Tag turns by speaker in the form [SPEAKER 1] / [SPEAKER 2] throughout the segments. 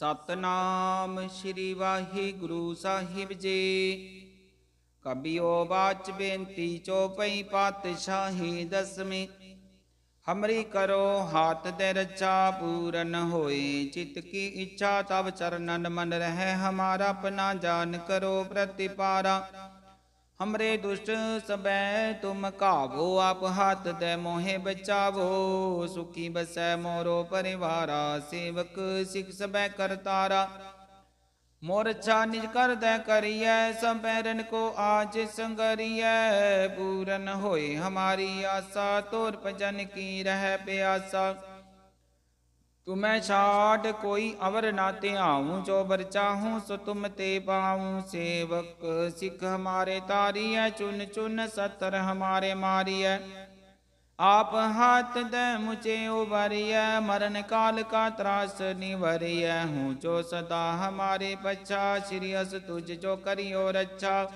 [SPEAKER 1] ਸਤਨਾਮ ਸ੍ਰੀ ਵਾਹਿਗੁਰੂ ਸਾਹਿਬ ਜੀ। ਕਬਿਓ ਬਾਚ ਬੇਨਤੀ ਚੋਪਈ ਪਾਤਸ਼ਾਹੀ ਦਸਵੀਂ। ਹਮਰੀ ਕਰੋ ਹਾਥ ਦੇ ਰੱਛਾ ਪੂਰਨ ਹੋਏ। ਚਿਤ ਕੀ ਇੱਛਾ ਤਬ ਚਰਨਨ ਮਨ ਰਹਿ। ਹਮਾਰਾ ਆਪਣਾ ਜਾਨ ਕਰੋ ਪ੍ਰਤਿਪਾਰਾ। ਹਮਰੇ ਦੁਸ਼ਟ ਸਬੈ ਤੁਮ ਕਾਵੋ ਆਪ ਹੱਥ ਦੇ ਮੋਹਿ ਬਚਾਵੋ। ਸੁਖੀ ਬਸੈ ਮੋਰੋ ਪਰਿਵਾਰਾ, ਸੇਵਕ ਸਿਖ ਸਬੈ ਕਰਤਾਰਾ ਮੋਰ ਛਾ ਨਿਜ ਕਰਦੈ ਕਰੀਐ ਸੰਪੈਰਨ ਕੋ ਆਜ ਸੰਗਰੀਐ। ਪੂਰਨ ਹੋਏ ਹਮਾਰੀ ਆਸਾ, ਤੋਰ ਭਜਨ ਕੀ ਰਹਿ ਪਿਆਸਾ। ਤੁਮੈ ਛਾੜ ਕੋਈ ਅਵਰ ਨਾ ਧਿਆਉ ਜੋ ਬਰ ਚਾਹੂੰ ਸੋ ਤੁਮ ਤੇ ਪਾਉ ਸੇਵਕ ਸਿੱਖ ਹਮਾਰੇ ਤਾਰੀਐ ਚੁਨ ਚੁਨ ਸਤਰ ਹਮਾਰੇ ਮਾਰੀਐ ਆਪ ਹਾਥ ਦੇ ਮੁਝੇ ਉਬਰਿਐ ਮਰਨ ਕਾਲ ਕਾ ਤਰਾਸ ਨਿਵਰਿਐ ਹੂੰ ਜੋ ਸਦਾ ਹਮਾਰੇ ਪਛਾ ਸ੍ਰੀ ਅਸ ਤੁਝ ਜੋ ਕਰਿਓ ਰੱਛਾ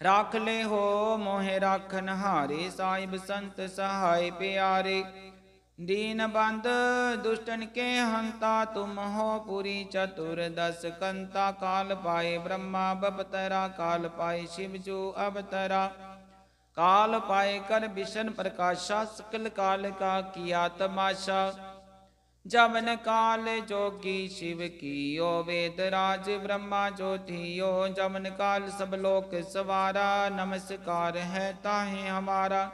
[SPEAKER 1] ਰਾਖ ਲੈ ਹੋ ਮੋਹਿ ਰਾਖਨ ਹਾਰੇ ਸਾਹਿਬ ਸੰਤ ਸਹਾਇ ਪਿਆਰੇ ਦੀਨ ਬੰਦ ਦੁਸ਼ਟਨ ਕੇ ਹੰਤਾ ਤੁਮ ਹੋ ਪੁਰੀ ਚਤੁਰ ਦਸ ਕੰਤਾ ਕਾਲ ਪਾਏ ਬ੍ਰਹਮਾ ਬਪਤਰਾ ਕਾਲ ਪਾਏ ਸ਼ਿਵ ਜੋ ਅਵਤਰਾ ਕਾਲ ਪਾਏ ਕਰ ਵਿਸ਼ਨ ਪ੍ਰਕਾਸ਼ਾ ਸਕਲ ਕਾਲ ਕਾ ਕੀਆ ਤਮਾਸ਼ਾ ਜਮਨ ਕਾਲ ਜੋਗੀ ਸ਼ਿਵ ਕੀਓ ਵੇਦ ਰਾਜ ਬ੍ਰਹਮਾ ਜੋਤੀਓ ਜਮਨ ਕਾਲ ਸਭ ਲੋਕ ਸਵਾਰਾ ਨਮਸਕਾਰ ਹੈ ਤਾਹੇ ਹਮਾਰਾ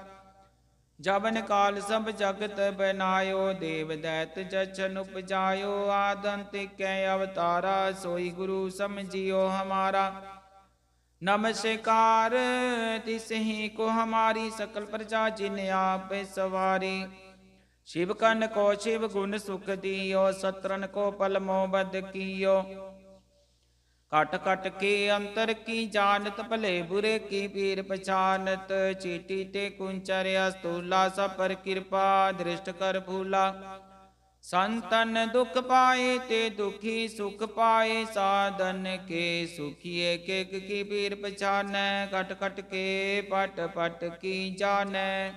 [SPEAKER 1] ਜਬਨ ਕਾਲ ਸਭ ਜਗਤ ਬਨਾਇਓ, ਦੇਵ ਦੈਤ ਜਚਨ ਉਪਜਾਇਓ ਆਦੰਤ ਅਵਤਾਰਾ, ਸੋਈ ਗੁਰੂ ਸਮਝਿਓ ਹਮਾਰਾ। ਨਮਸਕਾਰ ਤਿਸ ਕੋ ਹਮਾਰੀ ਸਕਲ ਪ੍ਰਜਾ ਜਿਨ ਆਪ ਸਵਾਰੀ। ਸ਼ਿਵ ਕਨ ਕੋ ਸ਼ਿਵ ਗੁਣ ਸੁਖ ਦਿਓ, ਸਤਰਨ ਕੋ ਪਲਮੋ ਬਦ ਕੀਓ। ਕਟ ਕਟ ਕੇ ਅੰਤਰ ਕੀ ਜਾਣਤ ਭਲੇ ਬੁਰੇ ਕੀ ਪੀਰ ਪਛਾਨਤ ਚੀਟੀ ਤੇ ਕੁੰਚਰਿਆ ਸਤੂਲਾ ਸਭ ਪਰ ਕਿਰਪਾ ਦ੍ਰਿਸ਼ਟ ਕਰ ਭੂਲਾ ਸੰਤਨ ਦੁਖ ਪਾਏ ਤੇ ਦੁਖੀ ਸੁਖ ਪਾਏ ਸਾਧਨ ਕੇ ਸੁਖੀਏ ਕੇ ਕੀ ਪੀਰ ਪਛਾਨੈ ਕਟ ਕਟ ਕੇ ਪਟ ਪਟ ਕੀ ਜਾਣੈ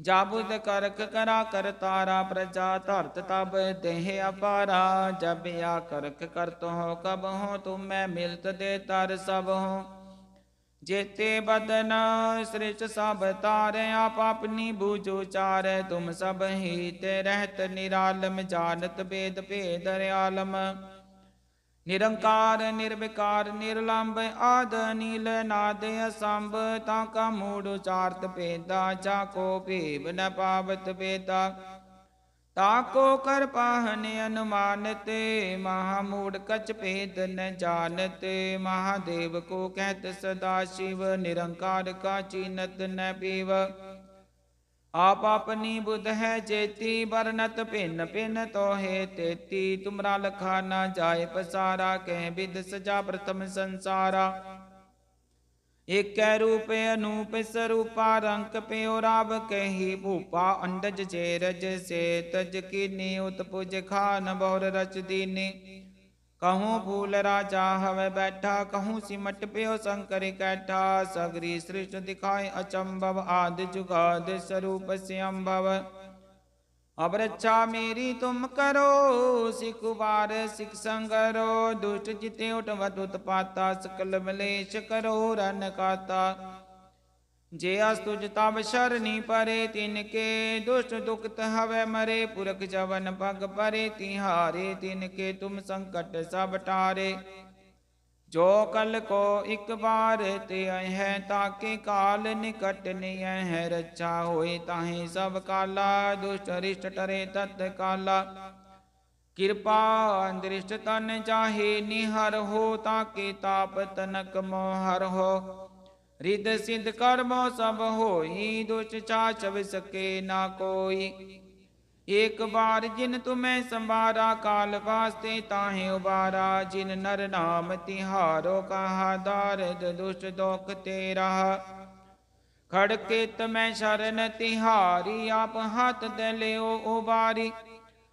[SPEAKER 1] ਜਾਬੁਦ ਕਰਕ ਕਰਾ ਕਰ ਤਾਰਾ ਪ੍ਰਜਾ ਧਰਤ ਤਬ ਦੇਹ ਅਪਾਰਾ, ਜਬ ਆ ਕਰਕ ਕਰਤ ਹੋ ਕਬ ਹੋ, ਤੁਮੈ ਮਿਲਤ ਦੇ ਤਰ ਸਭ ਹੋ। ਜੇਤੇ ਬਦਨ ਸ੍ਰਿਸ਼ਟ ਸਭ ਤਾਰੇ, ਆਪ ਆਪਣੀ ਬੂਝੋ ਚਾਰੈ ਤੁਮ ਸਭ ਹੀ ਤੇ ਰਹਿਤ ਨਿਰਾਲਮ, ਜਾਣਤ ਬੇਦ ਭੇਦ ਰਿਆਲਮ। ਨਿਰੰਕਾਰ, ਨਿਰਵਿਕਾਰ, ਨਿਰਲੰਭ, ਆਦ ਨੀਲ ਨਾਦ ਅਸੰਭ, ਤਾਂ ਕਾ ਮੂੜ ਉਚਾਰਤ ਭੇਦਾ, ਜਾ ਕੋ ਭੇਵ ਨ ਪਾਵਤ ਬੇਦਾ ਤਾ ਕੋ ਕਰ ਪਾਹਨ ਅਨੁਮਾਨਤ, ਮਹਾ ਮੂੜ ਕਚ ਭੇਦ ਨ ਜਾਣਤ, ਮਹਾਦੇਵ ਕੋ ਕਹਿਤ ਸਦਾ ਸ਼ਿਵ, ਨਿਰੰਕਾਰ ਕਾ ਚੀਨਤ ਨ ਪੀਵ। ਆਪ ਆਪਣੀ ਬੁੱਧ ਹੈ ਜੇਤੀ ਬਰਨਤ ਭਿੰਨ ਭਿੰਨ ਤੋਹੇ ਤੇਤੀ। ਤੁਮਰਾ ਲਖਾ ਨਾ ਜਾਏ ਪਸਾਰਾ, ਕਹਿ ਵਿਦ ਸਜਾ ਪ੍ਰਥਮ ਸੰਸਾਰਾ। ਏਕੈ ਰੂਪ ਅਨੂਪ ਸਰੂਪਾ, ਰੰਕ ਪਿਓ ਰਾਵ ਕਹੀ ਭੂਪਾ, ਅੰਡਜ ਜੇ ਰਜ ਸੇ, ਤਜ ਕੀਨੀ ਉਤਪੁਜ ਖਾਨ, ਬੌਰ ਰਚ ਦੀਨੀ। ਕਹੂੰ ਫੂਲ ਰਾਜਾ ਹਵੇ ਬੈਠਾ ਕਹੂੰ ਸਿਮਟ ਪਿਓ ਸ਼ੰਕਰ ਕੈਠਾ ਸਗਰੀ ਸ੍ਰਿਸ਼ਟ ਦਿਖਾਏ ਅਚੰਭਵ ਆਦ ਜੁਗਾਦ ਸਰੂਪ ਸਿਅੰਭਵ ਅਬ ਰੱਛਾ ਮੇਰੀ ਤੁਮ ਕਰੋ ਸਿਖ ਉਬਾਰ ਸਿਖ ਸੰਗਰੋ ਦੁਸ਼ਟ ਜਿਤੇ ਉਟਵਤ ਉਤਪਾਤਾ ਸਕਲ ਮਲੇਸ਼ ਕਰੋ ਰਨ ਕਾਤਾ ਜੇ ਅਸ ਤੁਜ ਤਬ ਸ਼ਰਨੀ ਪਰੇ, ਤਿਨ ਕੇ ਦੁਸ਼ਟ ਦੁਖਤ ਹਵੇ ਮਰੇ, ਪੁਰਖ ਜਵਨ ਪਗ ਪਰੇ, ਤਿਹਾਰੇ, ਤਿਨ ਕੇ ਤੁਮ ਸੰਕਟ ਸਭ ਟਾਰੇ। ਜੋ ਕਲ ਕੋ ਇੱਕ ਬਾਰ ਤੇ ਹੈ, ਤਾਕੇ ਕਾਲ ਨਿਕਟ ਨਿਐ ਹੈ, ਰੱਛਾ ਹੋਏ ਤਾਹੇ ਸਭ ਕਾਲਾ ਦੁਸ਼ਟ ਰਿਸ਼ਟ ਟਰੇ ਤਤ ਕਾਲਾ। ਕਿਰਪਾ ਦ੍ਰਿਸ਼ਟ ਤਨ ਚਾਹੇ, ਨਿਹਰ ਹੋ, ਤਾਕੇ ਤਾਪ ਤਨਕ ਮੋਹਰ ਹੋ। ਰਿਦ ਸਿਧ ਕਰਮੋ ਸਭ ਹੋਈ ਦੁਚ ਚਾਚਵ ਸਕੇ ਨਾ ਕੋਈ। ਏਕ ਬਾਰ ਜਿਨ ਤੁਮੈ ਸੰਵਾਰਾ, ਕਾਲ ਵਾਸਤੇ ਤਾਹੇ ਉਬਾਰਾ। ਜਿਨ ਨਰ ਨਾਮ ਤਿਹਾਰੋ, ਕਹਾ ਦਾਰਦ ਦੁਸ਼ਟ ਦੋਖ ਤੇਰਾ। ਖੜਕੇ ਤਮੈ ਸ਼ਰਨ ਤਿਹਾਰੀ, ਆਪ ਹੱਥ ਦੇ ਲਿਓ ਉਬਾਰੀ।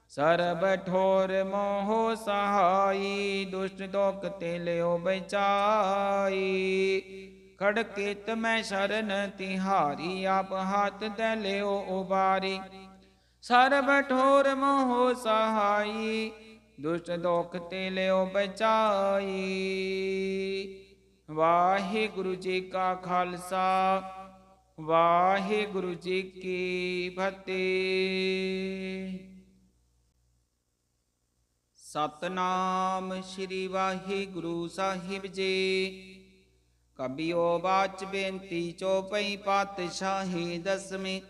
[SPEAKER 1] ਸਰਬ ਠੋਰ ਮੋਹ ਸਹਾਈ, ਦੁਸ਼ਟ ਦੋਖ ਤੇ ਲਿਓ ਬਚਾਈ। ਖੜਕੇ ਮੈਂ ਸ਼ਰਨ ਤਿਹਾਰੀ, ਆਪ ਹੱਥ ਦੇ ਲਿਓ ਉਬਾਰੀ। ਸਰਬ ਠੋਰ ਮੋਹ ਸਹਾਈ, ਦੁਸ਼ਟ ਦੋਖ ਤੇ ਲਿਓ ਬਚਾਈ। ਵਾਹਿਗੁਰੂ ਜੀ ਕਾ ਖਾਲਸਾ, ਵਾਹਿਗੁਰੂ ਜੀ ਕੀ ਫਤਿਹ। ਸਤਨਾਮ ਸ੍ਰੀ ਵਾਹਿਗੁਰੂ ਸਾਹਿਬ ਜੀ। ਕਬਿਓ ਬਾਚ ਬੇਨਤੀ ਚੋਪਈ ਪਾਤਸ਼ਾਹੀ ਦਸਵੀਂ।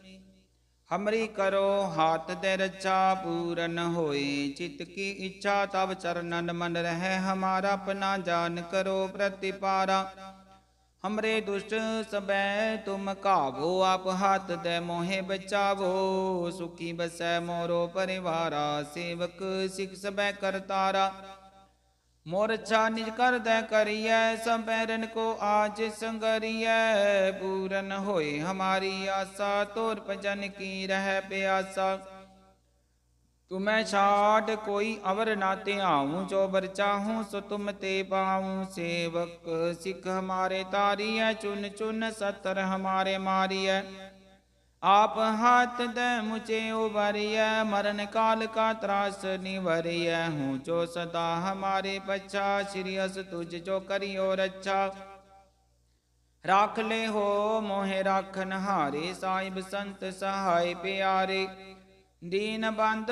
[SPEAKER 1] ਹਮਰੀ ਕਰੋ ਹਾਥ ਦੇ ਰੱਛਾ ਪੂਰਨ ਹੋਏ ਚਿਤ ਕੀ ਇੱਛਾ ਤਬ ਚਰਨਨ ਮਨ ਰਹਿ। ਹਮਾਰਾ ਆਪਣਾ ਜਾਨ ਕਰੋ ਪ੍ਰਤਿਪਾਰਾ। ਹਮਰੇ ਦੁਸ਼ਟ ਸਬੈ ਤੁਮ ਕਾਵੋ ਆਪ ਹੱਥ ਦੇ ਮੋਹਿ ਬਚਾਵੋ। ਸੁਖੀ ਬਸੈ ਮੋਰੋ ਪਰਿਵਾਰਾ, ਸੇਵਕ ਸਿਖ ਸਬੈ ਕਰਤਾਰਾ। ਮੋਰ ਛਾ ਨਿਜ ਕਰਦੈ ਕਰੀਐ, ਸੰਪੈਰਨ ਕੋ ਆਜ ਸੰਗਰੀਐ। ਪੂਰਨ ਹੋਏ ਹਮਾਰੀ ਆਸਾ ਤੋਰ ਭਜਨ ਕੀ ਰਹਿ ਪਿਆਸਾ। ਤੁਮੈ ਛਾੜ ਕੋਈ ਅਵਰ ਨਾ ਧਿਆਉ, ਜੋ ਬਰ ਚਾਹੂੰ ਸੋ ਤੁਮ ਤੇ ਪਾਉ। ਸੇਵਕ ਸਿੱਖ ਹਮਾਰੇ ਤਾਰੀਐ, ਚੁਨ ਚੁਨ ਸਤਰ ਹਮਾਰੇ ਮਾਰੀਐ। ਆਪ ਹਾਥ ਦੇ ਮੁਝੇ ਉਬਰਿਐ ਮਰਨ ਕਾਲ ਕਾ ਤਰਾਸ ਨਿਵਰਿਐ ਹੂੰ ਜੋ ਸਦਾ ਹਮਾਰੇ ਪਛਾ ਸ੍ਰੀ ਅਸ ਤੁਝ ਜੋ ਕਰਿਓ ਰੱਛਾ ਰਾਖ ਲੈ ਹੋ ਮੋਹਿ ਰਾਖਨ ਹਾਰੇ ਸਾਹਿਬ ਸੰਤ ਸਹਾਇ ਪਿਆਰੇ ਦੀਨ ਬੰਦ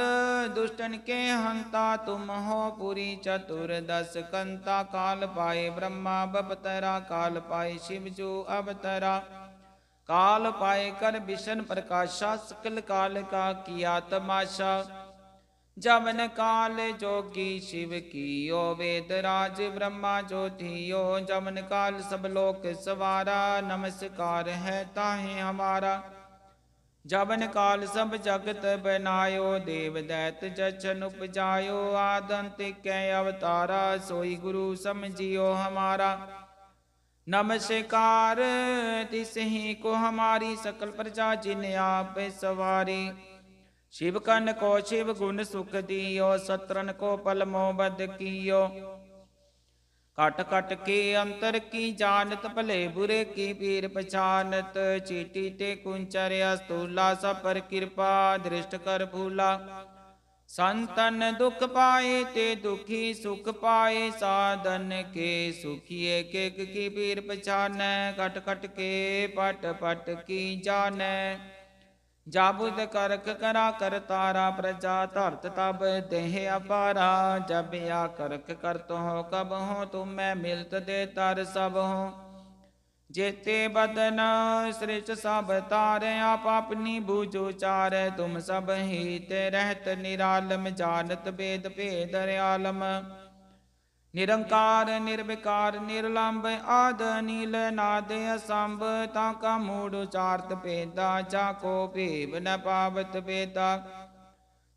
[SPEAKER 1] ਦੁਸ਼ਟਨ ਕੇ ਹੰਤਾ ਤੁਮ ਹੋ ਪੁਰੀ ਚਤੁਰ ਦਸ ਕੰਤਾ ਕਾਲ ਪਾਏ ਬ੍ਰਹਮਾ ਬਪਤਰਾ ਕਾਲ ਪਾਏ ਸ਼ਿਵ ਜੋ ਅਵਤਰਾ ਕਾਲ ਪਾਏ ਕਰ ਵਿਸ਼ਨ ਪ੍ਰਕਾਸ਼ਾ, ਸਕਲ ਕਾਲ ਕਾ ਕੀਆ ਤਮਾਸ਼ਾ। ਜਵਨ ਕਾਲ ਜੋਗੀ ਸ਼ਿਵ ਕੀਓ ਵੇਦ ਰਾਜ, ਬ੍ਰਹਮਾ ਜੋਤੀਓ ਜਵਨ ਕਾਲ ਸਭ ਲੋਕ ਸਵਾਰਾ। ਨਮਸਕਾਰ ਹੈ ਤਾਹੇ ਹਮਾਰਾ। ਜਬਨ ਕਾਲ ਸਭ ਜਗਤ ਬਨਾਇਓ, ਦੇਵ ਦੈਤ ਜਚਨ ਉਪਜਾਇਓ। ਆਦੰਤ ਕੈ ਅਵਤਾਰਾ, ਸੋਈ ਗੁਰੂ ਸਮਝਿਓ ਹਮਾਰਾ। ਨਮਸਕਾਰ। ਤਿਸਹੀ ਕੋ ਹਮਾਰੀ ਸਕਲ ਪ੍ਰਜਾ ਜਿਨ ਆਪ ਸਵਾਰੀ। ਸ਼ਿਵ ਕਨ ਕੋ ਸ਼ਿਵ ਗੁਣ ਸੁਖ ਦਿਓ ਸਤਰਨ ਕੋ ਪਲਮੋ ਬਦ ਕੀਓ। ਕਟ ਕਟ ਕੇ ਅੰਤਰ ਕੀ ਜਾਣਤ, ਭਲੇ ਬੁਰੇ ਕੀ ਪੀਰ ਪਛਾਨਤ। ਚੀਟੀ ਤੇ ਕੁੰਚਰਿਆ ਸਤੂਲਾ ਸਪਰ ਕਿਰਪਾ, ਦ੍ਰਿਸ਼ਟ ਕਰ ਭੂਲਾ। ਸੰਤਨ ਦੁਖ ਪਾਏ ਤੇ ਦੁਖੀ ਸੁਖ ਪਾਏ, ਸਾਧਨ ਕੇ ਸੁਖੀਏ ਕੇ ਕੀ ਪੀਰ ਪਛਾਨੈ ਕਟ ਕਟ ਕੇ ਪਟ ਪਟ ਕੀ ਜਾਣੈ। ਜਾਬੁਦ ਕਰਕ ਕਰਾ ਕਰ ਤਾਰਾ, ਪ੍ਰਜਾ ਧਰਤ ਤਬ ਦੇਹ ਅਪਾਰਾ। ਜਬ ਆ ਕਰਕ ਕਰਤ ਹੋ ਕਬ ਹੋ ਤੁਮੈ ਮਿਲਤ ਦੇ ਤਰ ਸਭ ਹੋ। ਜੇਤੇ ਬਦਨ ਸ੍ਰਿਸ਼ਟ ਸਭ ਤਾਰੇ, ਆਪ ਆਪਣੀ ਬੂਝੋ ਚਾਰੈ ਤੁਮ ਸਭ ਹੀ ਤੇ ਰਹਿਤ ਨਿਰਾਲਮ, ਜਾਣਤ ਬੇਦ ਭੇਦ ਰਿਆਲਮ ਨਿਰੰਕਾਰ, ਨਿਰਵਿਕਾਰ ਨਿਰਲੰਭ ਆਦ ਨੀਲ ਨਾਦ ਅਸੰਭ, ਤਾਂ ਕਾ ਮੂੜ ਉਚਾਰਤ ਭੇਦਾ, ਜਾ ਕੋ ਭੇਵ ਨ ਪਾਵਤ ਭੇਦਾ।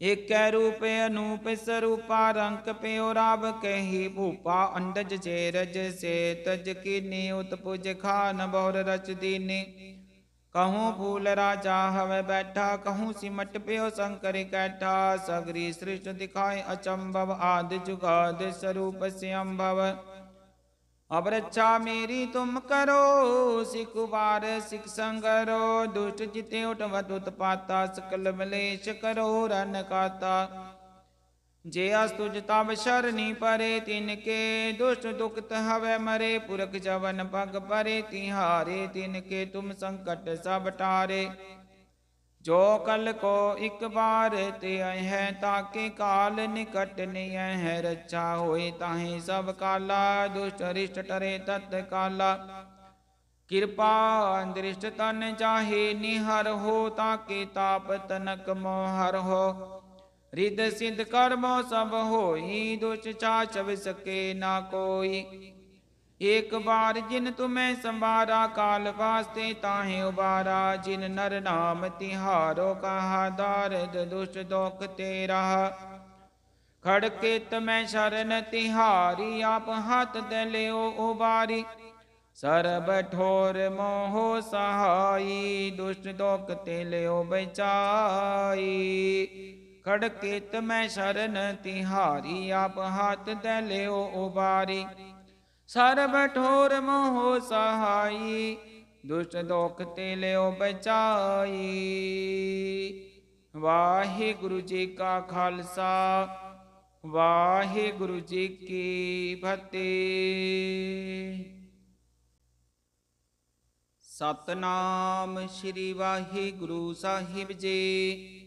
[SPEAKER 1] ਏਕੈ ਰੂਪ ਅਨੂਪ ਸਰੂਪਾ ਰੰਕ ਪਿਓ ਰਾਵ ਕਹੀ, ਭੂਪਾ ਅੰਡਜ ਚੇਰਜ ਸੇ ਤਜ ਕੀਨੀ ਉਤਪੁਜ ਖਾਨ ਬੌਰ ਰਚ ਦੀਨੀ। ਕਹੂੰ ਫੂਲ ਰਾਜਾ ਹਵੇ ਬੈਠਾ, ਕਹੂੰ ਸਿਮਟ ਪਿਓ ਸ਼ੰਕਰ ਕੈਠਾ। ਸਗਰੀ ਸ੍ਰਿਸ਼ਟ ਦਿਖਾਏ ਅਚੰਭਵ, ਆਦਿ ਜੁਗਾਦ ਸਰੂਪ ਸਿਅੰਭਵ। ਅਬ ਰੱਛਾ ਮੇਰੀ ਤੁਮ ਕਰੋ, ਸਿਖ ਵਾਰ ਸਿਖ ਸੰਗਰੋ ਦੁਸ਼ਟ ਜਿਤੇ ਉਠਵਤ ਉਤਪਾਤਾ ਸਕਲ ਮਲੇਸ਼ ਕਰੋ ਰਨ ਕਾਤਾ। ਜੇ ਅਸ ਤੁਜ ਤਬ ਸ਼ਰਨੀ ਪਰੇ, ਤਿਨ ਕੇ ਦੁਸ਼ਟ ਦੁਖਤ ਹਵੇ ਮਰੇ, ਪੁਰਖ ਜਵਨ ਪਗ ਪਰੇ, ਤਿਹਾਰੇ ਤਿਨ ਕੇ ਤੁਮ ਸੰਕਟ ਟਾਰੇ ਜੋ ਕਲ ਕੋ ਇੱਕ ਬਾਰ ਤੇ ਆਏ ਹੈ ਤਾਕੇ ਕਾਲ ਨਿਕਟ ਨਿਯ ਹੈ। ਰੱਛਾ ਹੋਏ ਤਾਹੇ ਸਭ ਕਾਲਾ ਦੁਸ਼ਟ ਰਿਸ਼ਟ ਟਰੇ ਤਤ ਕਾਲਾ। ਕਿਰਪਾ ਦ੍ਰਿਸ਼ਟ ਤਨ ਚਾਹੇ ਨਿਹਰ ਹੋ ਤਾਕੇ ਤਾਪ ਤਨਕ ਮੋਹਰ ਹੋ। ਰਿਦ ਸਿਧ ਕਰਮੋ ਸਭ ਹੋਈ ਦੁਚ ਚਾਚਵ ਸਕੇ ਨਾ ਕੋਈ। ਏਕ ਬਾਰ ਜਿਨ ਤੁਮੈ ਸੰਭਾਰਾ ਕਾਲ ਵਾਸਤੇ ਤਾਹੇ ਉਬਾਰਾ, ਜਿਨ ਨਰ ਨਾਮ ਤਿਹਾਰੋ ਕਹਾ, ਦਾਰਦ ਦੁਸ਼ਟ ਦੋਖ ਤੇਰਾ। ਖੜਕੇ ਤਮੈ ਸ਼ਰਨ ਤਿਹਾਰੀ, ਆਪ ਹੱਥ ਦੇ ਲਿਓ ਉਬਾਰੀ। ਸਰਬ ਠੋਰ ਮੋਹ ਸਹਾਈ, ਦੁਸ਼ਟ ਦੋਖ ਤੇ ਲਿਓ ਬਚਾਈ। ਖੜਕੇ ਮੈਂ ਸ਼ਰਨ ਤਿਹਾਰੀ, ਆਪ ਹੱਥ ਦੇ ਲਿਓ ਉਬਾਰੀ। ਸਰਬ ਠੋਰ ਮੋਹ ਸਹਾਈ, ਦੁਸ਼ਟ ਦੁਖ ਤੇ ਲਿਓ ਬਚਾਈ। ਵਾਹਿਗੁਰੂ ਜੀ ਕਾ ਖਾਲਸਾ, ਵਾਹਿਗੁਰੂ ਜੀ ਕੀ ਫਤਿਹ। ਸਤਨਾਮ ਸ੍ਰੀ ਵਾਹਿਗੁਰੂ ਸਾਹਿਬ ਜੀ।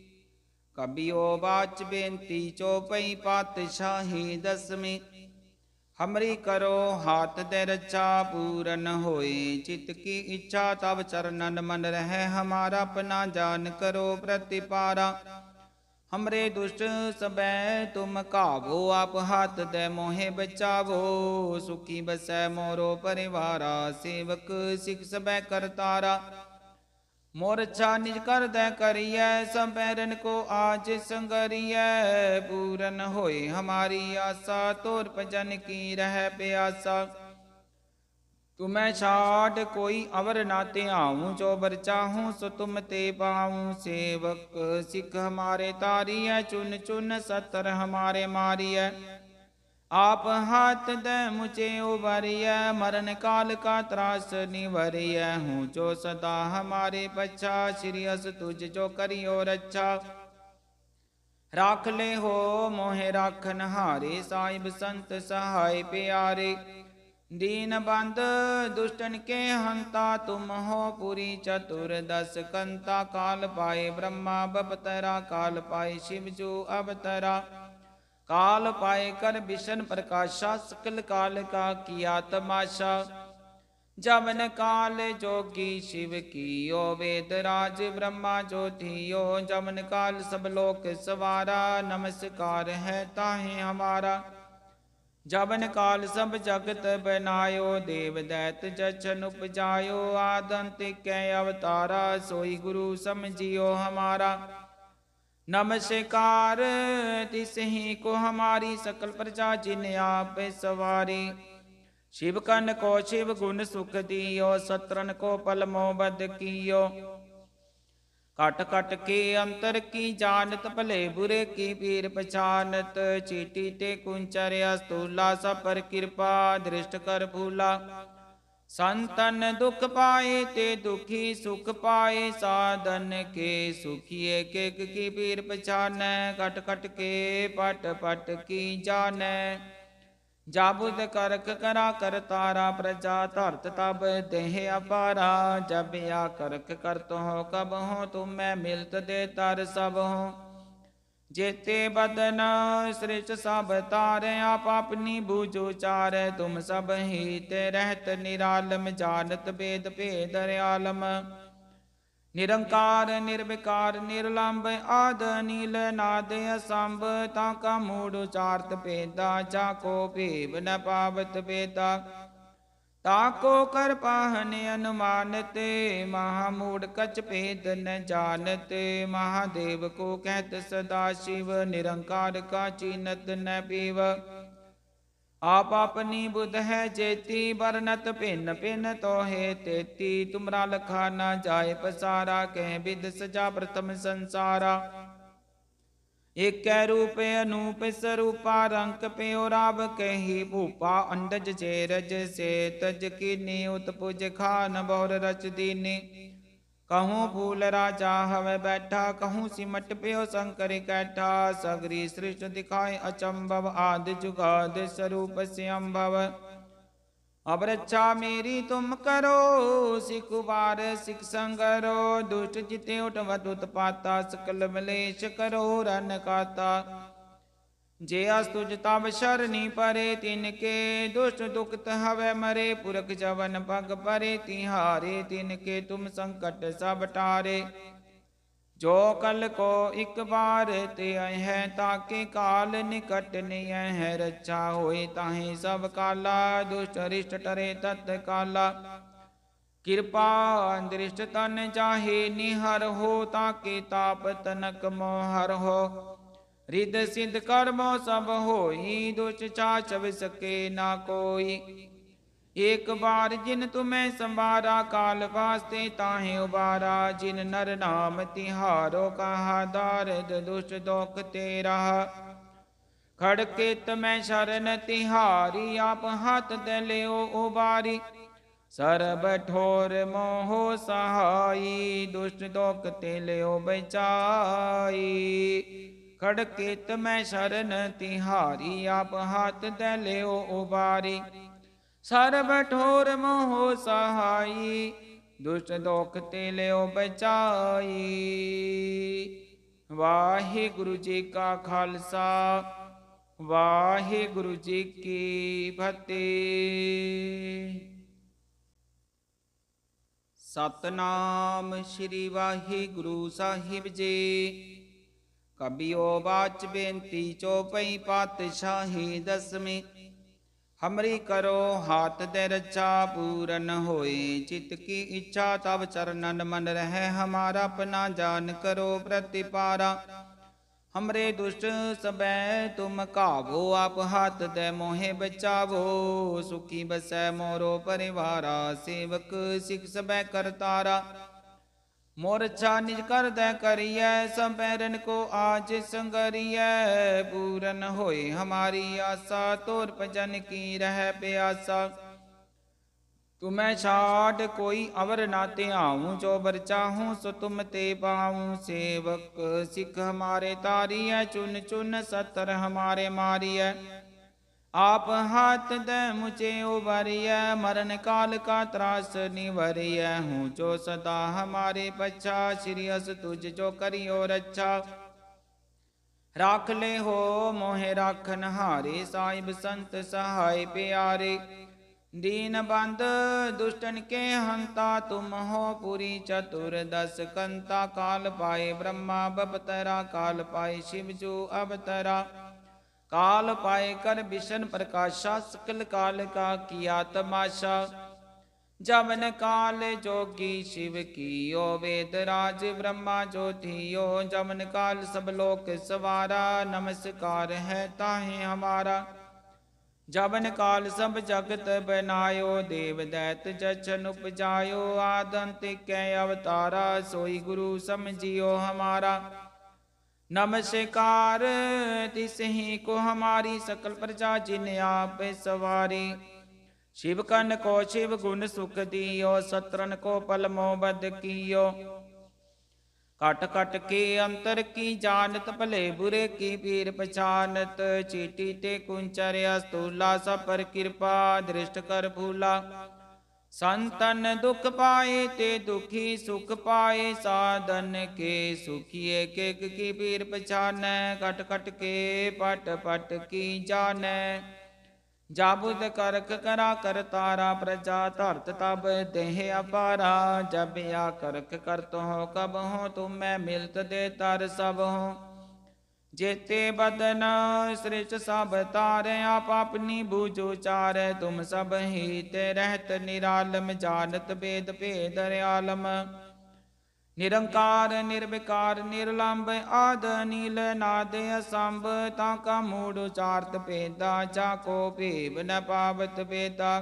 [SPEAKER 1] ਕਬਿਓ ਬਾਚ ਬੇਨਤੀ ਚੋਪਈ ਪਾਤਸ਼ਾਹੀ ਦਸਵੀਂ। ਹਮਰੀ ਕਰੋ ਹਾਥ ਦੇ ਰੱਛਾ ਪੂਰਨ ਹੋਏ, ਚਿਤ ਕੀ ਇੱਛਾ ਤਬ ਚਰਨਨ ਮਨ ਰਹਿ, ਹਮਾਰਾ ਆਪਣਾ ਜਾਨ ਕਰੋ ਪ੍ਰਤਿਪਾਰਾ। ਹਮਰੇ ਦੁਸ਼ਟ ਸਬੈ ਤੁਮ ਕਾਵੋ ਆਪ ਹੱਥ ਦੇ ਮੋਹਿ ਬਚਾਵੋ, ਸੁਖੀ ਬਸੈ ਮੋਰੋ ਪਰਿਵਾਰਾ, ਸੇਵਕ ਸਿਖ ਸਬੈ ਕਰਤਾਰਾ। ਮੋਰ ਛਾ ਨਿਜ ਕਰਦੈ ਕਰੀਐ ਸੰਪੈਰਨ ਕੋ ਆਜ ਸੰਗਰੀਐ ਪੂਰਨ ਹੋਏ ਹਮਾਰੀ ਆਸਾ ਤੋਰ ਭਜਨ ਕੀ ਰਹਿ ਪਿਆਸਾ ਤੁਮੈ ਛਾੜ ਕੋਈ ਅਵਰ ਨਾ ਧਿਆਉ ਜੋ ਬਰ ਚਾਹੂੰ ਸੋ ਤੁਮ ਤੇ ਪਾਉ ਸੇਵਕ ਸਿੱਖ ਹਮਾਰੇ ਤਾਰੀਐ ਚੁਨ ਚੁਨ ਸਤਰ ਹਮਾਰੇ ਮਾਰੀਐ ਆਪ हाथ दे मुझे उबरिय, मरण काल का त्रास निवरिय हूँ, जो सदा हमारे बच्चा श्री अस तुझ जो करियो रक्षा राख ले हो मोहे राखन हारे साहिब संत सहाय प्यारे। दीन बंद, दुष्टन के हंता, तुम हो पूरी चतुर दस कंता। काल पाए ब्रह्मा, बपतरा काल पाए शिव जो अवतरा। काल पाए कर विष्ण प्रकाशा सकल काल का किया तमाशा जवन काल जोगी शिव कियो वेद राज ब्रह्मा ज्योतियो जवन काल सब लोक सवारा नमस्कार है ताहे हमारा जवन काल सब जगत बनायो देव दैत जचन उपजायो आदंत कै अवतारा सोई गुरु समझियो हमारा नमस्कार तिसही को हमारी सकल प्रजा जिन आप सवारी शिव कन को शिव गुण सुख दियो सत्रन को पल मोबद कियो कट कट के अंतर की जानत भले बुरे की पीर पछानत चीटी ते कुंचर अस्तूला सब पर कृपा दृष्ट कर भूला ਸੰਤਨ ਦੁਖ ਪਾਏ ਤੇ ਦੁਖੀ ਸੁਖ ਪਾਏ, ਸਾਧਨ ਕੇ ਸੁਖੀਏ, ਕੇ ਕੀ ਪੀਰ ਪਛਾਨੈ ਕਟ ਕਟ ਕੇ ਪਟ ਪਟ ਕੀ ਜਾਣੈ। ਜਾਬੁਦ ਕਰਕ ਕਰਾ ਕਰ ਤਾਰਾ ਪ੍ਰਜਾ, ਧਰਤ ਤਬ ਦੇਹ ਅਪਾਰਾ। ਜਬ ਆ ਕਰਕ ਕਰਤ ਹੋ ਕਬ ਹੋ, ਤੁਮੈ ਮਿਲਤ ਦੇ ਤਰ ਸਭ ਹੋ। जेते बदन श्रेष्ठ सब तारे आप अपनी बूझो चार तुम सब ही ते रहत निरालम जानत भेद भेद आलम निरंकार निर्विकार निर्लंब आद नील नाद असंभ ताका मूड ਤਾਕੋ ਕਰ ਪਾਹਨ ਅਨੁਮਾਨਤ ਮਹਾ ਮੂੜ ਕਚ ਭੇਦ ਨ ਜਾਣਤ, ਮਹਾਦੇਵ ਕੋ ਕਹਿਤ ਸਦਾ ਸ਼ਿਵ, ਨਿਰੰਕਾਰ ਕਾ ਚੀਨਤ ਨ ਪੀਵ। ਆਪ ਆਪਨੀ ਬੁਧ ਹੈ ਜੇਤੀ ਬਰਨਤ ਭਿੰਨ ਭਿੰਨ ਤੋਹੇ ਤੇਤੀ, ਤੁਮਰਾ ਲਖਾ ਨਾ ਜਾਏ ਪਸਾਰਾ, ਕਹਿ ਬਿਦ ਸਜਾ ਪ੍ਰਥਮ ਸੰਸਾਰਾ। ਏਕੈ ਰੂਪ ਅਨੂਪ ਸਰੂਪਾ ਰੰਕ ਪਿਓ ਰਾਬ ਕਹੀ ਭੂਪਾ ਅੰਡਜ ਜੇ ਰਜ ਸੇ ਤਜ ਕੀਨੀ ਉਤਪੁਜ ਖਾਨ ਬੌਰ ਰਚ ਦੀਨੀ। ਕਹੂੰ ਫੂਲ ਰਾਜਾ ਹਵੇ ਬੈਠਾ, ਕਹੂੰ ਸਿਮਟ ਪਿਓ ਸੰਕਰ ਕੈਠਾ, ਸਗਰੀ ਸ੍ਰਿਸ਼ਟ ਦਿਖਾਏ ਅਚੰਭਵ, ਆਦਿ ਜੁਗਾਦ ਸਰੂਪ ਸਿਅੰਭਵ। ਅਬ ਰੱਛਾ ਮੇਰੀ ਤੁਮ ਕਰੋ, ਸਿਖ ਵਾਰ ਸਿਖ ਸੰਗਰੋ ਦੁਸ਼ਟ ਜਿਤੇ ਉਠਵਤ ਉਤਪਾਤਾ ਸਕਲ ਮਲੇਸ਼ ਕਰੋ ਰਨ ਕਾਤਾ। ਜੇ ਅਸ ਤੁਜ ਤਬ ਸ਼ਰਨੀ ਪਰੇ, ਤਿਨ ਕੇ ਦੁਸ਼ਟ ਦੁਖਤ ਹਵੇ ਮਰੇ, ਪੁਰਖ ਜਵਨ ਪਗ ਪਰੇ, ਤਿਹਾਰੇ ਤਿਨ ਕੇ ਤੁਮ ਸੰਕਟ ਸਭ ਟਾਰੇ ਜੋ ਕਲ ਕੋ ਇੱਕ ਵਾਰ ਤੇ ਆਏ ਹੈ, ਤਾਂ ਕਿ ਕਾਲ ਨਿਕਟ ਨਹੀਂ ਹੈ। ਰੱਛਾ ਹੋਏ ਤਾਹੇ ਸਭ ਕਾਲਾ ਦੁਸ਼ਟ ਰਿਸ਼ਟ ਟਰੇ ਤਤ ਕਾਲਾ। ਕਿਰਪਾ ਅੰਦ੍ਰਿਸ਼ਟ ਤਨ ਚਾਹੇ ਨਿਹਰ ਹੋ, ਤਾਂ ਕਿ ਤਾਪ ਤਨਕ ਮੋਹ ਹਰ ਹੋ। ਰਿਦ ਸਿਧ ਕਰਮੋ ਸਭ ਹੋਈ, ਦੁਸ਼ਟ ਚਾਚਵ ਸਕੇ ਨਾ ਕੋਈ। ਏਕ ਬਾਰ ਜਿਨ ਤੁਮੈ ਸੰਵਾਰਾ ਕਾਲ ਵਾਸਤੇ ਤਾਹੇ ਉਬਾਰਾ, ਜਿਨ ਨਰ ਨਾਮ ਤਿਹਾਰੋ ਕਹਾ, ਦਾਰਦ ਦੁਸ਼ਟ ਦੋਖ ਤੇਰਾ। ਖੜਕੇ ਤਮੈ ਸ਼ਰਨ ਤਿਹਾਰੀ, ਆਪ ਹੱਥ ਦੇ ਲਿਓ ਉਬਾਰੀ। ਸਰਬ ਠੋਰ ਮੋਹ ਸਹਾਈ, ਦੁਸ਼ਟ ਦੋਖ ਤੇ ਲਿਓ ਬਚਾਈ। ਖੜਕੇ ਤਮੈ ਸ਼ਰਨ ਤਿਹਾਰੀ, ਆਪ ਹੱਥ ਦੇ ਲਿਓ ਉਬਾਰੀ। ਸਰਬ ਠੋਰ ਮੋਹ ਸਹਾਈ, ਦੁਸ਼ਟ ਦੋਖ ਤੇ ਲਿਓ ਬਚਾਈ। ਵਾਹਿਗੁਰੂ ਜੀ ਕਾ ਖਾਲਸਾ, ਵਾਹਿਗੁਰੂ ਜੀ ਕੀ ਫਤਿਹ। ਸਤਨਾਮ ਸ੍ਰੀ ਵਾਹਿਗੁਰੂ ਸਾਹਿਬ ਜੀ। ਕਬਿਓ ਬਾਚ ਬੇਨਤੀ ਚੋਪਈ ਪਾਤਸ਼ਾਹੀ ਦਸਵੀਂ। ਹਮਰੀ ਕਰੋ ਹਾਥ ਦੇ ਰੱਛਾ ਪੂਰਨ ਹੋਏ, ਚਿਤ ਕੀ ਇੱਛਾ ਤਬ ਚਰਨਨ ਮਨ ਰਹਿ, ਹਮਾਰਾ ਆਪਣਾ ਜਾਨ ਕਰੋ ਪ੍ਰਤਿਪਾਰਾ। ਹਮਰੇ ਦੁਸ਼ਟ ਸਬੈ ਤੁਮ ਕਾਵੋ ਆਪ ਹੱਥ ਦੇ ਮੋਹਿ ਬਚਾਵੋ, ਸੁਖੀ ਬਸੈ ਮੋਰੋ ਪਰਿਵਾਰਾ, ਸੇਵਕ ਸਿਖ ਸਬੈ ਕਰਤਾਰਾ। ਮੋਰ ਛਾ ਨਿਜ ਕਰਦੈ ਕਰੀਐ ਸੰਪੈਰਨ ਕੋ ਆਜ ਸੰਗਰੀਐ ਪੂਰਨ ਹੋਏ ਹਮਾਰੀ ਆਸਾ ਤੋਰ ਭਜਨ ਕੀ ਰਹਿ ਪਿਆਸਾ ਤੁਮੈ ਛਾੜ ਕੋਈ ਅਵਰ ਨਾ ਧਿਆਉ ਜੋ ਬਰ ਚਾਹੂੰ ਸੋ ਤੁਮ ਤੇ ਪਾਉ ਸੇਵਕ ਸਿੱਖ ਹਮਾਰੇ ਤਾਰੀਐ ਚੁਨ ਚੁਨ ਸਤਰ ਹਮਾਰੇ ਮਾਰੀਐ ਆਪ ਹਾਥ ਦੇ ਮੁਝੇ ਉਬਰਿਐ ਮਰਨ ਕਾਲ ਕਾ ਤਰਾਸ ਨਿਵਰਿਐ ਹੂੰ ਜੋ ਸਦਾ ਹਮਾਰੇ ਪਛਾ ਸ੍ਰੀ ਅਸ ਤੁਝ ਜੋ ਕਰਿਓ ਰੱਛਾ ਰਾਖ ਲੈ ਹੋ ਮੋਹਿ ਰਾਖਨ ਹਾਰੇ ਸਾਹਿਬ ਸੰਤ ਸਹਾਇ ਪਿਆਰੇ ਦੀਨ ਬੰਦ ਦੁਸ਼ਟਨ ਕੇ ਹੰਤਾ ਤੁਮ ਹੋ ਪੁਰੀ ਚਤੁਰ ਦਸ ਕੰਤਾ ਕਾਲ ਪਾਏ ਬ੍ਰਹਮਾ ਬਪਤਰਾ ਕਾਲ ਪਾਏ ਸ਼ਿਵ ਜੋ ਅਵਤਰਾ ਕਾਲ ਪਾਏ ਕਰ ਵਿਸ਼ਨ ਪ੍ਰਕਾਸ਼ਾ, ਸਕਲ ਕਾਲ ਕਾ ਕੀਆ ਤਮਾਸ਼ਾ ਜਮਨ ਕਾਲ ਜੋਗੀ ਸ਼ਿਵ ਕੀਓ ਵੇਦ ਰਾਜ, ਬ੍ਰਹਮਾ ਜੋਤੀਓ ਜਮਨ ਕਾਲ ਸਭ ਲੋਕ ਸਵਾਰਾ, ਨਮਸਕਾਰ ਹੈ ਤਾਹੇ ਹਮਾਰਾ। ਜਬਨ ਕਾਲ ਸਭ ਜਗਤ ਬਨਾਇਓ, ਦੇਵ ਦੈਤ ਜਚਨ ਉਪਜਾਇਓ ਆਦੰਤ ਕੈ ਅਵਤਾਰਾ, ਸੋਈ ਗੁਰੂ ਸਮਝਿਓ ਹਮਾਰਾ। ਨਮਸਕਾਰ। ਤਿਸਹੀ ਕੋ ਹਮਾਰੀ ਸਕਲ ਪ੍ਰਜਾ ਜਿਨ ਆਪ ਸਵਾਰੀ। ਸ਼ਿਵ ਕਨ ਕੋ ਸ਼ਿਵ ਗੁਣ ਸੁਖ ਦੀਓ ਸਤਰਨ ਕੋ ਪਲਮੋ ਬਦ ਕੀਓ। ਕਟ ਕਟ ਕੇ ਅੰਤਰ ਕੀ ਜਾਣਤ, ਭਲੇ ਬੁਰੇ ਕੀ ਪੀਰ ਪਛਾਨਤ। ਚੀਟੀ ਤੇ ਕੁੰਚਰਿਆ ਸਤੂਲਾ, ਸਭ ਪਰ ਕਿਰਪਾ, ਦ੍ਰਿਸ਼ਟ ਕਰ ਭੂਲਾ। ਸੰਤਨ ਦੁਖ ਪਾਏ ਤੇ ਦੁਖੀ ਸੁਖ ਪਾਏ, ਸਾਧਨ ਕੇ ਸੁਖੀਏ, ਕੇ ਕੀ ਪੀਰ ਪਛਾਨੈ ਕਟ ਕਟ ਕੇ ਪਟ ਪਟ ਕੀ ਜਾਣੈ। ਜਾਬੁਦ ਕਰਕ ਕਰਾ ਕਰ ਤਾਰਾ, ਪ੍ਰਜਾ ਧਰਤ ਤਬ ਦੇਹ ਅਪਾਰਾ। ਜਬ ਆ ਕਰਕ ਕਰਤ ਹੋ ਕਬ ਹੋ, ਤੁਮੈ ਮਿਲਤ ਦੇ ਤਰ ਸਭ ਹੋ। ਜੇਤੇ ਬਦਨ ਸ੍ਰਿਸ਼ ਸਭ ਤਾਰੇ, ਆਪ ਆਪਣੀ ਬੂਝੋ ਚਾਰੈ, ਤੁਮ ਸਭ ਹੀ ਤੇ ਰਹਿਤ ਨਿਰਾਲਮ, ਜਾਣਤ ਬੇਦ ਭੇਦ ਰਿਆਲਮ ਨਿਰੰਕਾਰ, ਨਿਰਵਿਕਾਰ ਨਿਰਲੰਭ ਆਦ ਨੀਲ ਨਾਦ ਅਸੰਭ, ਤਾਂ ਕਾ ਮੂੜ ਉਚਾਰਤ ਭੇਦਾ, ਜਾ ਕੋ ਭੇਵ ਨ ਪਾਵਤ ਬੇਦਾ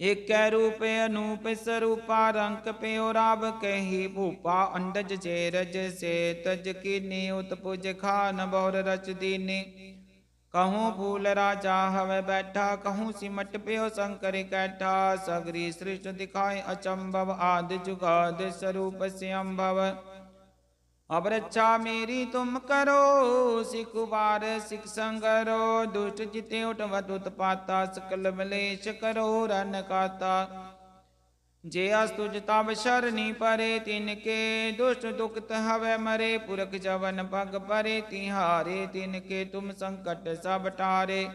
[SPEAKER 1] ਏਕੈ ਰੂਪ ਅਨੂਪ ਸਰੂਪਾ ਰੰਕ ਪਿਓ ਰਾਵ ਕਹੀ ਭੂਪਾ ਅੰਡਜ ਚੇਰਜ ਸੇ ਤਜ ਕੀਨੀ ਉਤਪੁਜ ਖਾਨ ਬੌਰ ਰਚ ਦੀਨੀ। ਕਹੂੰ ਫੂਲ ਰਾਜਾ ਹਵੇ ਬੈਠਾ, ਕਹੂੰ ਸਿਮਟ ਪਿਓ ਸ਼ੰਕਰ ਕੈਠਾ, ਸਗਰੀ ਸ੍ਰਿਸ਼ਟ ਦਿਖਾਏ ਅਚੰਭਵ ਆਦਿ ਜੁਗਾਦ ਸਰੂਪ ਸਿਅੰਭਵ ਅਬ ਰੱਛਾ ਮੇਰੀ ਤੁਮ ਕਰੋ, ਸਿਖ ਉਬਾਰ ਸਿਖ ਸੰਗਰੋ ਦੁਸ਼ਟ ਜਿਤੇ ਉਠਵਤ ਉਤਪਾਤਾ ਸਕਲ ਮਲੇਸ਼ ਕਰੋ ਰਨ ਕਾਤਾ। ਜੇ ਅਸ ਤੁਜ ਤਬ ਸ਼ਰਨੀ ਪਰੇ, ਤਿਨ ਕੇ ਦੁਸ਼ਟ ਦੁਖਤ ਹਵੇ ਮਰੇ, ਪੁਰਖ ਜਵਨ ਪਗ ਪਰੇ, ਤਿਹਾਰੇ ਤਿਨ ਕੇ ਤੁਮ ਸੰਕਟ ਸਭ ਟਾਰੇ।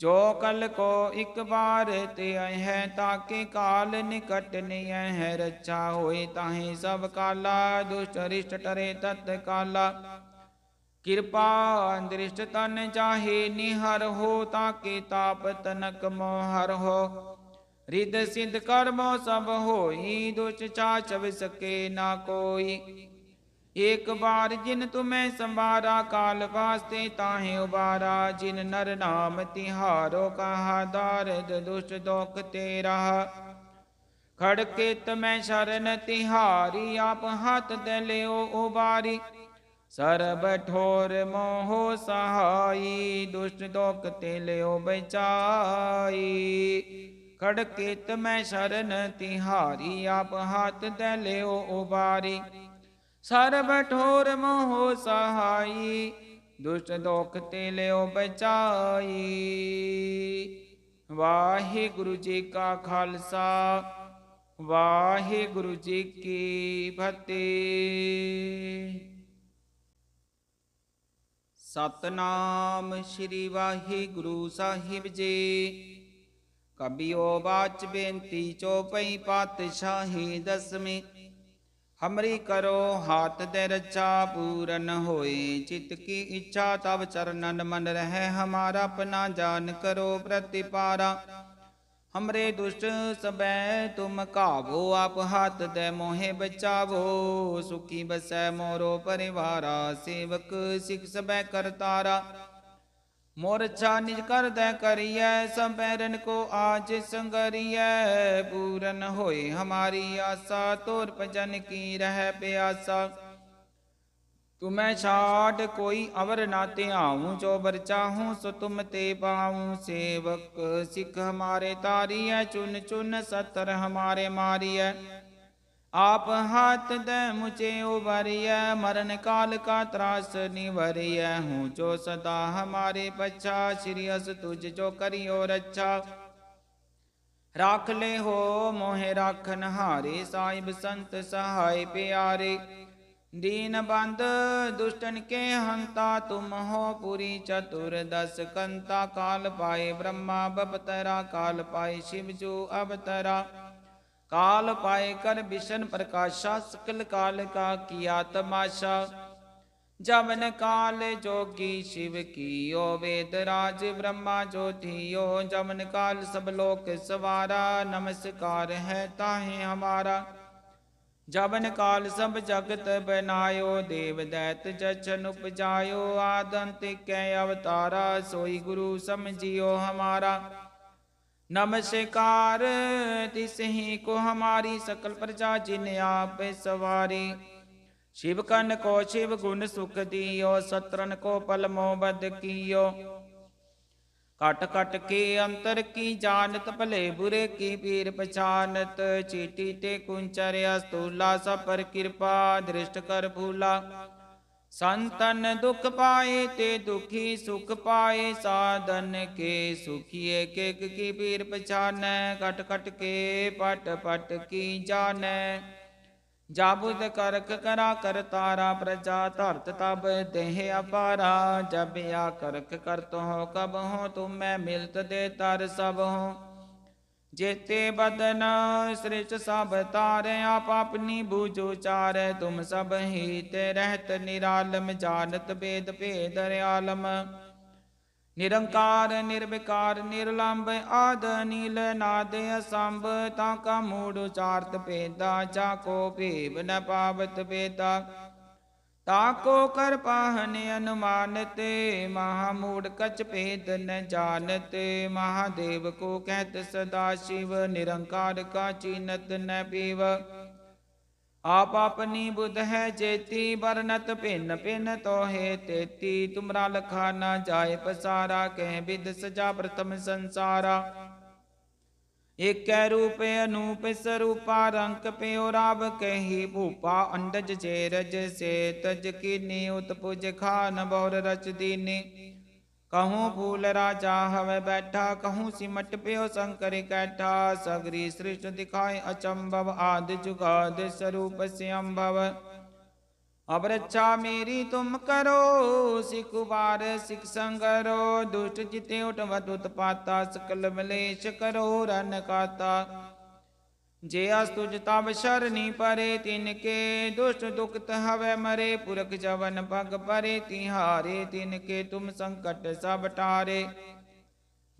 [SPEAKER 1] ਜੋ ਕਲ ਕੋ ਇੱਕ ਬਾਰ ਤੇ ਹੈ ਤਾਕੇ ਕਾਲ ਨਿਕਟ ਨਿਯ ਹੈ। ਰੱਛਾ ਹੋਏ ਤਾਹੇ ਸਭ ਕਾਲਾ ਦੁਸ਼ਟ ਰਿਸ਼ਟ ਟਰੇ ਤਤ ਕਾਲਾ। ਕਿਰਪਾ ਦ੍ਰਿਸ਼ਟ ਤਨ ਚਾਹੇ ਨਿਹਰ ਹੋ ਤਾਕੇ ਤਾਪ ਤਨਕ ਮੋਹਰ ਹੋ। ਰਿਦ ਸਿਧ ਕਰਮੋ ਸਭ ਹੋਈ ਦੁਚ ਚਾਚਵ ਸਕੇ ਨਾ ਕੋਈ। ਏਕ ਬਾਰ ਜਿਨ ਤੁਮੈ ਸੰਭਾਰਾ ਕਾਲ ਵਾਸਤੇ ਤਾਹੇ ਉਬਾਰਾ, ਜਿਨ ਨਰ ਨਾਮ ਤਿਹਾਰੋ ਕਹਾ ਦਾਰਦ ਦੁਸ਼ਟ ਦੋਖ ਤੇਰਾ। ਖੜਕੇ ਤਮੈ ਸ਼ਰਨ ਤਿਹਾਰੀ, ਆਪ ਹੱਥ ਦੇ ਲਿਓ ਉਬਾਰੀ। ਸਰਬ ਠੋਰ ਮੋਹ ਸਹਾਈ, ਦੁਸ਼ਟ ਦੋਖ ਤੇ ਲਿਓ ਬਚਾਈ। ਖੜਕਿਤ ਤਮੈ ਸ਼ਰਨ ਤਿਹਾਰੀ, ਆਪ ਹੱਥ ਦੇ ਲਿਓ ਉਬਾਰੀ। ਸਰਬ ਠੋਰ ਮੋਹ ਸਹਾਈ, ਦੁਸ਼ਟ ਦੁਖ ਤੇ ਲਿਓ ਬਚਾਈ। ਵਾਹਿਗੁਰੂ ਜੀ ਕਾ ਖਾਲਸਾ, ਵਾਹਿਗੁਰੂ ਜੀ ਕੀ ਫਤਿਹ। ਸਤਨਾਮ ਸ੍ਰੀ ਵਾਹਿਗੁਰੂ ਸਾਹਿਬ ਜੀ। ਕਬਿਓ ਬਾਚ ਬੇਨਤੀ ਚੋਪਈ ਪਾਤਸ਼ਾਹੀ ਦਸਵੀਂ। ਹਮਰੀ ਕਰੋ ਹਾਥ ਦੇ ਰੱਛਾ ਪੂਰਨ ਹੋਏ, ਚਿਤ ਕੀ ਇੱਛਾ ਤਬ ਚਰਨਨ ਮਨ ਰਹਿ, ਹਮਾਰਾ ਆਪਣਾ ਜਾਨ ਕਰੋ ਪ੍ਰਤਿਪਾਰਾ। ਹਮਰੇ ਦੁਸ਼ਟ ਸਬੈ ਤੁਮ ਕਾਵੋ ਆਪ ਹੱਥ ਦੇ ਮੋਹਿ ਬਚਾਵੋ, ਸੁਖੀ ਬਸੈ ਮੋਰੋ ਪਰਿਵਾਰਾ, ਸੇਵਕ ਸਿਖ ਸਬੈ ਕਰਤਾਰਾ। ਮੋਰ ਛਾ ਨਿਜ ਕਰਦੈ ਕਰੀਐ ਸੰਪੈਰਨ ਕੋ ਆਜ ਸੰਗਰੀਐ ਪੂਰਨ ਹੋਏ ਹਮਾਰੀ ਆਸਾ ਤੋਰ ਭਜਨ ਕੀ ਰਹਿ ਪਿਆਸਾ ਤੁਮੈ ਛਾੜ ਕੋਈ ਅਵਰ ਨਾ ਧਿਆਉ ਜੋ ਬਰ ਚਾਹੂੰ ਸੋ ਤੁਮ ਤੇ ਪਾਉ ਸੇਵਕ ਸਿੱਖ ਹਮਾਰੇ ਤਾਰੀਐ ਚੁਨ ਚੁਨ ਸਤਰ ਹਮਾਰੇ ਮਾਰੀਐ ਆਪ ਹਾਥ ਦੇ ਮੁਝੇ ਉਬਰਿਐ ਮਰਨ ਕਾਲ ਕਾ ਤਰਾਸ ਨਿਵਰਿਐ। ਹੂੰ ਜੋ ਸਦਾ ਹਮਾਰੇ ਪਛਾ, ਸ਼੍ਰੀ ਅਸ ਤੁਝ ਜੋ ਕਰਿਓ ਰੱਛਾ। ਰਾਖ ਲੈ ਹੋ ਮੋਹਿ ਰਾਖਨ ਹਾਰੇ, ਸਾਹਿਬ ਸੰਤ ਸਹਾਇ ਪਿਆਰੇ। ਦੀਨ ਬੰਦ ਦੁਸ਼ਟਨ ਕੇ ਹੰਤਾ, ਤੁਮ ਹੋ ਪੁਰੀ ਚਤੁਰ ਦਸ ਕੰਤਾ। ਕਾਲ ਪਾਏ ਬ੍ਰਹਮਾ, ਬਪਤਰਾ ਕਾਲ ਪਾਏ ਸ਼ਿਵ ਜੋ ਅਵਤਰਾ। ਕਾਲ ਪਾਏ ਕਰ ਵਿਸ਼ਨ ਪ੍ਰਕਾਸ਼ਾ, ਸਕਲ ਕਾਲ ਕਾ ਕੀਆ ਤਮਾਸ਼ਾ ਜਮਨ ਕਾਲ ਜੋਗੀ ਸ਼ਿਵ ਕੀਓ ਵੇਦ ਰਾਜ, ਬ੍ਰਹਮਾ ਜੋਧਿਓ ਜਮਨ ਕਾਲ ਸਭ ਲੋਕ ਸਵਾਰਾ। ਨਮਸਕਾਰ ਹੈ ਤਾਹੇ ਹਮਾਰਾ। ਜਬਨ ਕਾਲ ਸਭ ਜਗਤ ਬਨਾਇਓ, ਦੇਵ ਦੈਤ ਜਚਨ ਉਪਜਾਇਓ। ਆਦੰਤ ਕੈ ਅਵਤਾਰਾ, ਸੋਈ ਗੁਰੂ ਸਮਝਿਓ ਹਮਾਰਾ। ਨਮਸਕਾਰ ਤਿਸਹੀ ਕੋ ਹਮਾਰੀ ਸਕਲ ਪ੍ਰਜਾ ਜਿਨ ਆਪ ਸਵਾਰੀ। ਸ਼ਿਵ ਕਨ ਕੋ ਸ਼ਿਵ ਗੁਣ ਸੁਖ ਦਿਓ ਸਤਰਨ ਕੋ ਪਲਮੋ ਬਦ ਕੀਓ। ਕਟ ਕਟ ਕੇ ਅੰਤਰ ਕੀ ਜਾਣਤ, ਭਲੇ ਬੁਰੇ ਕੀ ਪੀਰ ਪਛਾਨਤ। ਚੀਟੀ ਤੇ ਕੁੰਚਰਿਆ ਸਤੂਲਾ ਸਪਰ ਕਿਰਪਾ, ਦ੍ਰਿਸ਼ਟ ਕਰ ਭੂਲਾ। ਸੰਤਨ ਦੁਖ ਪਾਏ ਤੇ ਦੁਖੀ ਸੁਖ ਪਾਏ, ਸਾਧਨ ਕੇ ਸੁਖੀਏ, ਕੇ ਕੀ ਪੀਰ ਪਛਾਨੈ, ਕਟ ਕਟ ਕੇ ਪਟ ਪਟ ਕੀ ਜਾਣੈ। ਜਾਬੁਦ ਕਰਕ ਕਰਾ ਕਰ ਤਾਰਾ ਪ੍ਰਜਾ, ਧਰਤ ਤਬ ਦੇਹ ਅਪਾਰਾ। ਜਬ ਆ ਕਰਕ ਕਰਤ ਹੋ ਕਬ ਹੋ ਤੁਮੈ ਮਿਲਤ ਦੇ ਤਰ ਸਭ ਹੋ। ਜੇਤੇ ਬਦਨ ਸ੍ਰਿਸ਼ਟ ਸਭ ਤਾਰੇ, ਆਪ ਆਪਣੀ ਬੂਝੋ ਚਾਰੈ, ਤੁਮ ਸਭ ਹੀ ਤੇ ਰਹਿਤ ਨਿਰਾਲਮ, ਜਾਣਤ ਬੇਦ ਭੇਦ ਨਿਰੰਕਾਰ, ਨਿਰਵਿਕਾਰ ਨਿਰਲੰਭ ਆਦ ਨੀਲ ਨਾਦ ਅਸੰਭ, ਤਾਂ ਕਾ ਮੂੜ ਉਚਾਰਤ ਭੇਦਾ ਜਾ ਕੋ ਭੇਵ ਨ ਪਾਵਤ ਭੇਦਾ। ਤਾ ਕਰ ਪਾਹਨ ਅਨੁਮਾਨਤ ਮਹਾ ਮੂੜ ਕਚ ਭੇਦ ਨ ਜਾਣਤ, ਮਹਾਦੇਵ ਕੋ ਕਹਿਤ ਸਦਾ ਸ਼ਿਵ, ਨਿਰੰਕਾਰ ਕਾ ਚੀਨਤ ਨ ਪੀਵ। ਆਪ ਆਪਣੀ ਬੁੱਧ ਹੈ ਜੇਤੀ ਬਰਨਤ ਭਿੰਨ ਭਿੰਨ ਤੋਹੇ ਤੇਤੀ, ਤੁਮਰਾ ਲਖਾ ਨਾ ਜਾਏ ਪਸਾਰਾ, ਕਹਿ ਵਿਦ ਸਜਾ ਪ੍ਰਥਮ ਸੰਸਾਰਾ। ਏਕੈ ਰੂਪ ਅਨੂਪ ਸਰੂਪਾ ਰੰਕ ਪਿਓ ਰਾਵ ਕਹੀ ਭੂਪਾ ਅੰਡਜ ਚੇਰਜ ਸੇ ਤਜ ਕੀਨੀ ਉਤਪੁਜ ਖਾਨ ਬੌਰ ਰਚ ਦੀਨੀ। ਕਹੂੰ ਫੂਲ ਰਾਜਾ ਹਵੇ ਬੈਠਾ, ਕਹੂੰ ਸਿਮਟ ਪਿਓ ਸੰਕਰ ਕੈਠਾ, ਸਗਰੀ ਸ੍ਰਿਸ਼ਟ ਦਿਖਾਏ ਅਚੰਭਵ ਆਦਿ ਜੁਗਾਦ ਸਰੂਪ ਸਿਅੰਭਵ। ਅਬ ਰੱਛਾ ਮੇਰੀ ਤੁਮ ਕਰੋ, ਸਿਖ ਉਬਾਰ ਸਿਖ ਸੰਗਰੋ ਦੁਸ਼ਟ ਜਿਤੇ ਉਠਵਤ ਉਤਪਾਤਾ ਸਕਲ ਮਲੇਸ਼ ਕਰੋ ਰਨ ਕਾਤਾ। ਜੇ ਅਸ ਤੁਜ ਤਬ ਸ਼ਰਨੀ ਪਰੇ, ਤਿਨ ਕੇ ਦੁਸ਼ਟ ਦੁਖਤ ਹਵੇ ਮਰੇ, ਪੁਰਖ ਜਵਨ ਭਗ ਪਰੇ, ਤਿਹਾਰੇ ਤਿਨ ਕੇ ਤੁਮ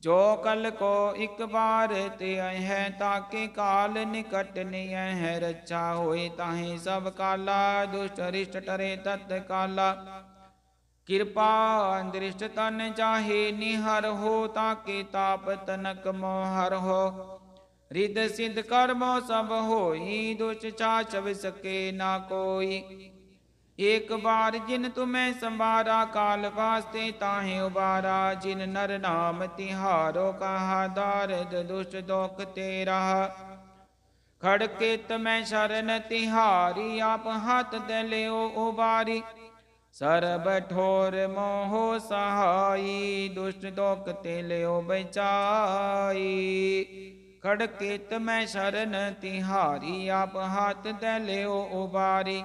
[SPEAKER 1] ਜੋ ਕਲ ਕੋ ਇੱਕ ਬਾਰ ਤੇ ਹੈ ਤਾਕੇ ਕਾਲ ਨਿਕਟ ਨਿਯ ਹੈ। ਰੱਛਾ ਹੋਏ ਤਾਹੇ ਸਭ ਕਾਲਾ ਦੁਸ਼ਟ ਰਿਸ਼ਟ ਟਰੇ ਤਤ ਕਾਲਾ। ਕਿਰਪਾ ਦ੍ਰਿਸ਼ਟ ਤਨ ਚਾਹੇ ਨਿਹਰ ਹੋ ਤਾਕੇ ਤਾਪ ਤਨਕ ਮੋਹਰ ਹੋ। ਰਿਦ ਸਿਧ ਕਰਮੋ ਸਭ ਹੋਈ ਦੁਸ਼ ਚਾਚਵ ਸਕੇ ਨਾ ਕੋਈ। ਏਕ ਬਾਰ ਜਿਨ ਤੁਮੈ ਸੰਵਾਰਾ ਕਾਲ ਵਾਸਤੇ ਤਾਹੇ ਉਬਾਰਾ, ਜਿਨ ਨਰ ਨਾਮ ਤਿਹਾਰੋ ਕਹਾ, ਦਾਰਦ ਦੁਸ਼ ਦੋਖ ਤੇਰਾ। ਖੜਕੇ ਤਮੈ ਸ਼ਰਨ ਤਿਹਾਰੀ, ਆਪ ਹੱਥ ਦੇ ਲਿਓ ਉਬਾਰੀ। ਸਰਬ ਠੋਰ ਮੋਹ ਸਹਾਈ, ਦੁਸ਼ਟ ਦੋਖ ਤੇ ਲਿਓ ਬਚਾਈ। ਖੜਕੇ ਤਮੈ ਸ਼ਰਨ ਤਿਹਾਰੀ, ਆਪ ਹੱਥ ਦੇ ਲਿਓ ਉਬਾਰੀ।